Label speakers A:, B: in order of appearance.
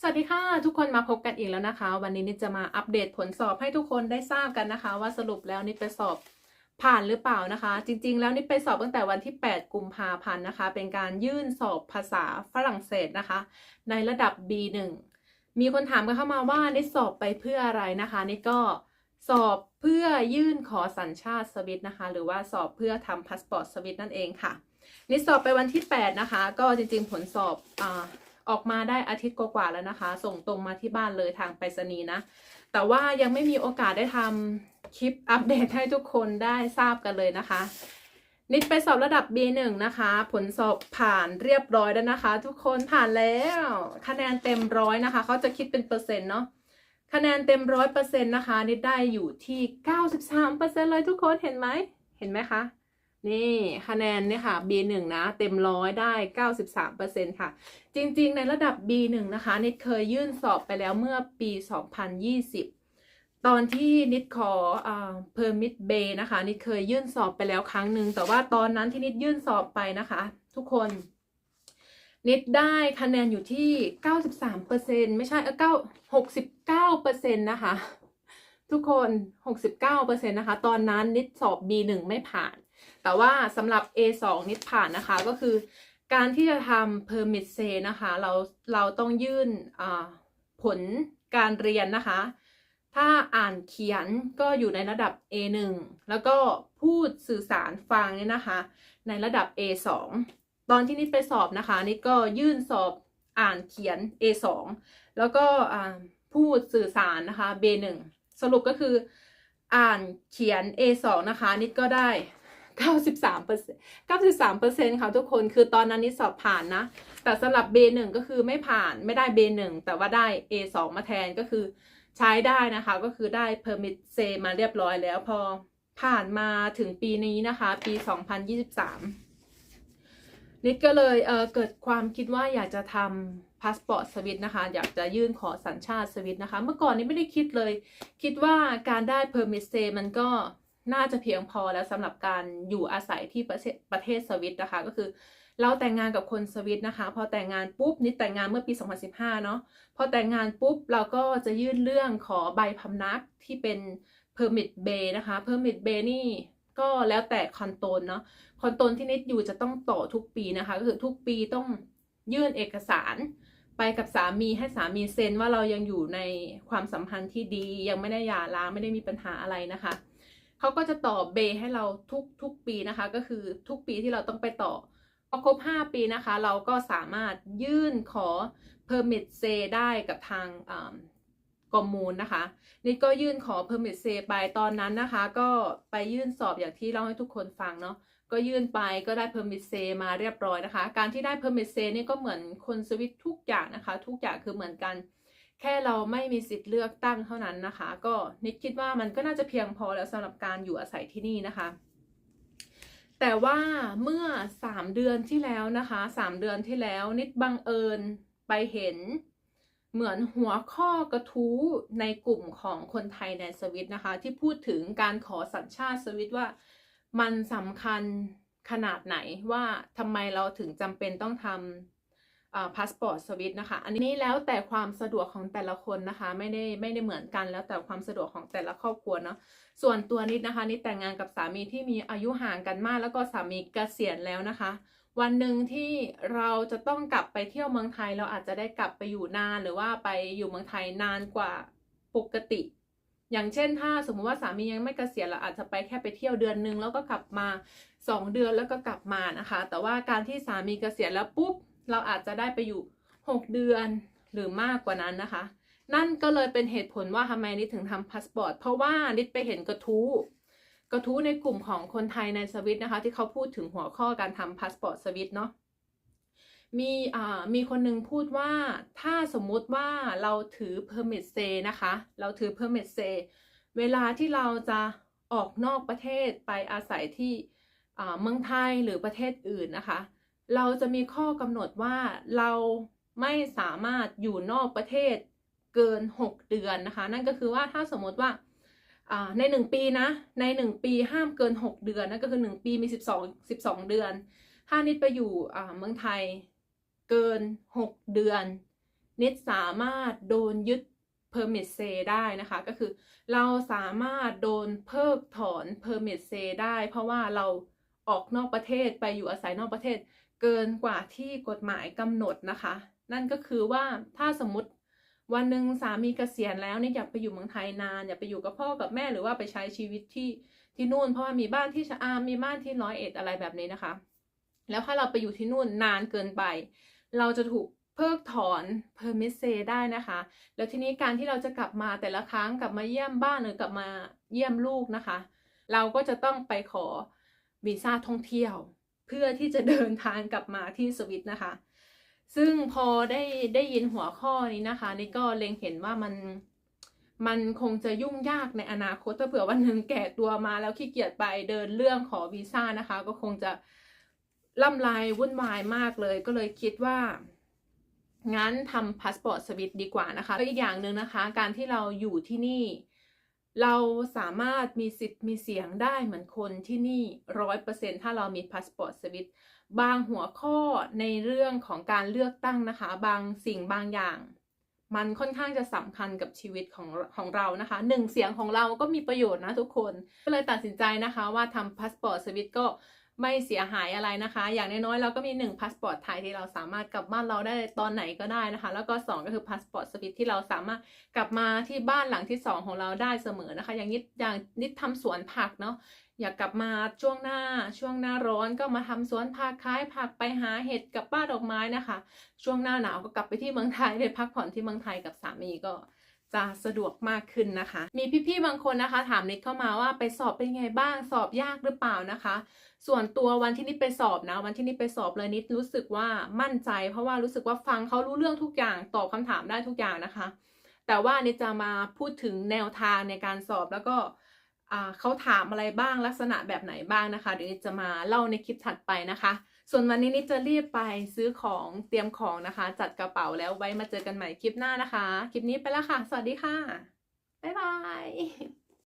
A: สวัสดีค่ะ ทุกคนมาพบกันอีกแล้วนะคะ วันนี้นิดจะมาอัปเดตผลสอบให้ทุกคนได้ทราบกันนะคะ ว่าสรุปแล้วนิดไปสอบผ่านหรือเปล่านะคะ จริง ๆ แล้วนิดไปสอบตั้งแต่วันที่ 8 กุมภาพันธ์นะคะ เป็นการยื่นสอบภาษาฝรั่งเศสนะคะ ในระดับ B1 มีคนถามกันเข้ามาว่านิดสอบไปเพื่ออะไรนะคะนิดก็สอบเพื่อยื่นขอสัญชาติสวิตนะคะ หรือว่าสอบเพื่อทำพาสปอร์ตสวิตนั่นเองค่ะนิดสอบไปวันที่ 8 นะคะ ก็จริง ๆ ผลสอบอ่า ออกมาได้อาทิตย์กว่าๆแล้วนะคะ ส่งตรงมาที่บ้านเลยทางไปรษณีย์นะ แต่ว่ายังไม่มีโอกาสได้ทำคลิปอัปเดตให้ทุกคนได้ทราบกันเลยนะคะ นิดไปสอบระดับ B1 นะคะ ผลสอบผ่านเรียบร้อยแล้วนะคะ ทุกคนผ่านแล้วคะแนนเต็มร้อยนะคะเขาจะคิดเป็นเปอร์เซ็นต์เนาะคะแนนเต็มร้อยเปอร์เซ็นต์นะคะนิดได้อยู่ที่เก้าสิบสามเปอร์เซ็นต์เลยทุกคนเห็นไหมเห็นไหมคะ นี่คะแนนเนี่ยค่ะ B1 นะเต็มร้อยได้ 93%ค่ะ จริงๆ ในระดับ B1 นะคะนิดเคยยื่นสอบไปแล้วเมื่อปี 2020 ตอนที่นิดขออ่า permit B นะคะนิดเคยยื่นสอบไปแล้วครั้งหนึ่งแต่ว่าตอนนั้นที่นิดยื่นสอบไปนะคะ ทุกคนนิดได้คะแนนอยู่ที่ 93%ไม่ใช่เออ9 69%นะคะ ทุกคน 69%นะคะ ตอนนั้นนิดสอบ B1 ไม่ผ่าน แต่ว่าสำหรับ A2 นิดผ่านนะคะก็คือ การที่จะทำ permit C นะคะเราเราต้องยื่นผลการเรียนนะคะ ถ้าอ่านเขียนก็อยู่ในระดับ A1 แล้วก็พูดสื่อสารฟังเนี่ยนะคะ ในระดับ A2 ตอนที่นิดไปสอบนะคะ นิดก็ยื่นสอบอ่านเขียน A2 แล้วก็พูดสื่อสารนะคะ B1 สรุปก็คืออ่านเขียน A2 นะคะ นิดก็ได้ 93เปอร์เซ็นต์93เปอร์เซ็นต์ค่ะทุกคนคือตอนนั้นนิดสอบผ่านนะ แต่สำหรับ B1 ก็คือไม่ผ่านไม่ได้ B1 แต่ว่าได้ A2 มาแทนก็คือใช้ได้นะคะ ก็คือได้ permit C มาเรียบร้อยแล้วพอผ่านมาถึงปีนี้นะคะ ปี 2023 นิดก็เลยเเกิดความคิดว่าอยากจะทำพาสปอร์ตสวิตนะคะ อยากจะยื่นขอสัญชาติสวิตนะคะ เมื่อก่อนนี้ไม่ได้คิดเลย คิดว่าการได้ permit C มันก็ น่าจะเพียงพอแล้วสำหรับการอยู่อาศัยที่ประเทศประเทศสวิตนะคะ ก็คือเราแต่งงานกับคนสวิตนะคะ พอแต่งงานปุ๊บนิดแต่งงานเมื่อปี 2015 เนาะพอแต่งงานปุ๊บเราก็จะยื่นเรื่องขอใบพำนักที่เป็น permit bay นะคะ permit bay นี่ก็แล้วแต่คอนโตนเนาะคอนโตนที่นิดอยู่จะต้องต่อทุกปีนะคะ ก็คือทุกปีต้องยื่นเอกสารไปกับสามีให้สามีเซ็นว่าเรายังอยู่ในความสัมพันธ์ที่ดี ยังไม่ได้หย่าร้างไม่ได้มีปัญหาอะไรนะคะ เขาก็จะต่อเบให้เราทุกทุกปีนะคะ ก็คือทุกปีที่เราต้องไปต่อพอครบ 5 ปีนะคะ เราก็สามารถยื่นขอ permit C ได้กับทางกรมมูลนะคะ นี่ก็ยื่นขอ permit C ไปตอนนั้นนะคะ ก็ไปยื่นสอบอย่างที่เล่าให้ทุกคนฟังเนาะก็ยื่นไปก็ได้ permit C มาเรียบร้อยนะคะ การที่ได้ permit C นี่ก็เหมือนคนสวิตทุกอย่างนะคะ ทุกอย่างคือเหมือนกัน แค่เราไม่มีสิทธิ์เลือกตั้งเท่านั้นนะคะ ก็นิดคิดว่ามันก็น่าจะเพียงพอแล้วสำหรับการอยู่อาศัยที่นี่นะคะ แต่ว่าเมื่อสามเดือนที่แล้วนะคะสามเดือนที่แล้วนิดบังเอิญไปเห็นเหมือนหัวข้อกระทู้ในกลุ่มของคนไทยในสวิตนะคะ ที่พูดถึงการขอสัญชาติสวิตว่ามันสำคัญขนาดไหนว่าทำไมเราถึงจำเป็นต้องทำ พาสปอร์ตสวิตนะคะ อันนี้แล้วแต่ความสะดวกของแต่ละคนนะคะ ไม่ได้ไม่ได้เหมือนกันแล้วแต่ความสะดวกของแต่ละครอบครัวเนาะส่วนตัวนิดนะคะนิดแต่งงานกับสามีที่มีอายุห่างกันมาก แล้วก็สามีเกษียณแล้วนะคะ วันหนึ่งที่เราจะต้องกลับไปเที่ยวเมืองไทย เราอาจจะได้กลับไปอยู่นานหรือว่าไปอยู่เมืองไทยนานกว่าปกติ อย่างเช่นถ้าสมมุติว่าสามียังไม่เกษียณเราอาจจะไปแค่ไปเที่ยวเดือนนึงแล้วก็กลับมา 2 เดือนแล้วก็กลับมานะคะ แต่ว่าการที่สามีเกษียณแล้วปุ๊บ เราอาจจะได้ไปอยู่ 6 เดือนหรือมากกว่านั้นนะคะ นั่นก็เลยเป็นเหตุผลว่าทำไมนิดถึงทำพาสปอร์ตเพราะว่านิดไปเห็นกระทู้กระทู้ในกลุ่มของคนไทยในสวิตนะคะ ที่เขาพูดถึงหัวข้อการทำพาสปอร์ตสวิตเนาะมีอ่ามีคนหนึ่งพูดว่าถ้าสมมุติว่าเราถือ permit C นะคะ เราถือ permit C เวลาที่เราจะออกนอกประเทศไปอาศัยที่เมืองไทยหรือประเทศอื่นนะคะ เราจะมีข้อกำหนดว่าเราไม่สามารถอยู่นอกประเทศเกิน 6 เดือนนะคะ นั่นก็คือว่าถ้าสมมติว่าใน 1 ปีนะ ใน 1 ปีห้ามเกิน 6 เดือนนั่นก็คือ 1 ปีมี 12 12 เดือน ถ้านิดไปอยู่เมืองไทยเกิน 6 เดือน นิดสามารถโดนยึด permit say ได้นะคะ ก็คือเราสามารถโดนเพิกถอน permit say ได้ เพราะว่าเราออกนอกประเทศไปอยู่อาศัยนอกประเทศ เกินกว่าที่กฎหมายกำหนดนะคะ นั่นก็คือว่าถ้าสมมติวันหนึ่งสามีเกษียณแล้วเนี่ยอยากไปอยู่เมืองไทยนานอยากไปอยู่กับพ่อกับแม่หรือว่าไปใช้ชีวิตที่ที่นู่น เพราะว่ามีบ้านที่ชะอามมีบ้านที่ร้อยเอ็ดอะไรแบบนี้นะคะ แล้วถ้าเราไปอยู่ที่นู่นนานเกินไป เราจะถูกเพิกถอน permit say ได้นะคะ แล้วทีนี้การที่เราจะกลับมาแต่ละครั้งกลับมาเยี่ยมบ้านหรือกลับมาเยี่ยมลูกนะคะ เราก็จะต้องไปขอวีซ่าท่องเที่ยว เพื่อที่จะเดินทางกลับมาที่สวิตนะคะ ซึ่งพอได้ได้ยินหัวข้อนี้นะคะ นี่ก็เล็งเห็นว่ามันมันคงจะยุ่งยากในอนาคตถ้าเผื่อวันหนึ่งแก่ตัวมาแล้วขี้เกียจไปเดินเรื่องขอวีซ่านะคะ ก็คงจะล่ำลายวุ่นวายมากเลย ก็เลยคิดว่างั้นทำพาสปอร์ตสวิตดีกว่านะคะแล้วอีกอย่างหนึ่งนะคะ การที่เราอยู่ที่นี่ เราสามารถมีสิทธิ์มีเสียงได้เหมือนคนที่นี่ร้อยเปอร์เซ็นถ้าเรามีพาสปอร์ตสวิตบางหัวข้อในเรื่องของการเลือกตั้งนะคะ บางสิ่งบางอย่าง มันค่อนข้างจะสำคัญกับชีวิตของของเรานะคะหนึ่งเสียงของเราก็มีประโยชน์นะทุกคน ก็เลยตัดสินใจนะคะว่าทำพาสปอร์ตสวิตก็ ไม่เสียหายอะไรนะคะ อย่างน้อยๆเราก็มีหนึ่งพาสปอร์ตไทยที่เราสามารถกลับบ้านเราได้ตอนไหนก็ได้นะคะ แล้วก็สองก็คือพาสปอร์ตสวิตที่เราสามารถกลับมาที่บ้านหลังที่สองของเราได้เสมอนะคะ อย่างนิดอย่างนิดทำสวนผักเนาะอยากกลับมาช่วงหน้าช่วงหน้าร้อนก็มาทำสวนผักขายผักไปหาเห็ดกับป้าดอกไม้นะคะ ช่วงหน้าหนาวก็กลับไปที่เมืองไทยไปพักผ่อนที่เมืองไทยกับสามีก็ จะสะดวกมากขึ้นนะคะ มีพี่ๆบางคนนะคะ ถามนิดเข้ามาว่าไปสอบเป็นไงบ้างสอบยากหรือเปล่านะคะ ส่วนตัววันที่นิดไปสอบนะ วันที่นิดไปสอบเลยนิดรู้สึกว่ามั่นใจ เพราะว่ารู้สึกว่าฟังเขารู้เรื่องทุกอย่างตอบคำถามได้ทุกอย่างนะคะ แต่ว่านิดจะมาพูดถึงแนวทางในการสอบแล้วก็เขาถามอะไรบ้างลักษณะแบบไหนบ้างนะคะเดี๋ยวจะมาเล่าในคลิปถัดไปนะคะ ส่วนวันนี้นิดจะรีบไปซื้อของเตรียมของนะคะ จัดกระเป๋าแล้วไว้มาเจอกันใหม่คลิปหน้านะคะ คลิปนี้ไปแล้วค่ะ สวัสดีค่ะ บ๊ายบาย